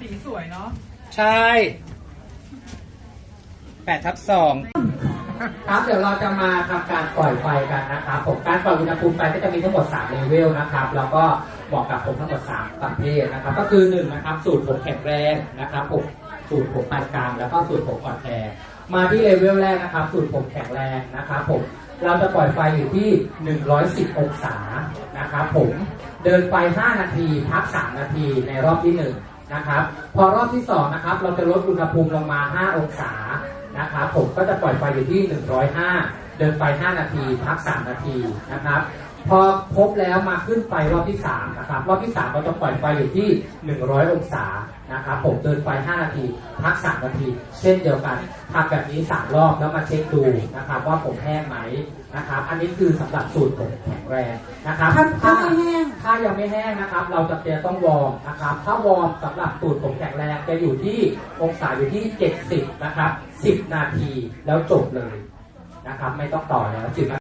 สีสวยเนาะใช่แปดทับสองครับเดี๋ยวเราจะมาทำการปล่อยไฟกันนะครับผมการปล่อยอุณหภูมิไฟก็จะมีทั้งหมด3เลเวลนะครับแล้วก็บอกกับผมทั้งหมด3ประเภทนะครับ ก็คือ1นะครับสูตรผมแข็งแรงนะครับผมสูตรผมปานกลางแล้วก็สูตรผมอ่อนแอมาที่เลเวลแรกนะครับ สูตรผมแข็งแรงนะครับผมเราจะปล่อยไฟอยู่ที่ 110 องศานะครับผมเดินไฟ5นาทีพัก 3 นาทีในรอบที่ 1 นะครับ พอรอบที่2นะครับเราจะลดอุณหภูมิลงมา 5 องศานะครับผมก็จะปล่อยไฟอยู่ที่ 105 เดินไฟ 5 นาที พัก 3 นาทีนะครับ พอครบแล้วมาขึ้นไฟรอบที่3นะครับรอบที่ 3 เราจะปล่อยไฟอยู่ที่ 100 องศานะครับผมเดินไฟ 5 นาที พัก 3 นาที เช่นเดียวกันทำแบบนี้ 3 รอบแล้วมาเช็คดูนะครับว่าผมแห้งไหมนะครับอันนี้คือสำหรับสูตรผมแข็งแรงนะครับถ้าถ้าไม่แห้งถ้ายังไม่แห้งนะครับ เราจะจะต้องวอร์มนะครับถ้าวอร์มสำหรับตูดผมแข็งแรงจะอยู่ที่องศาอยู่ที่ 70 นะครับ 10 นาทีแล้วจบเลยนะครับไม่ต้องต่อแล้ว10นา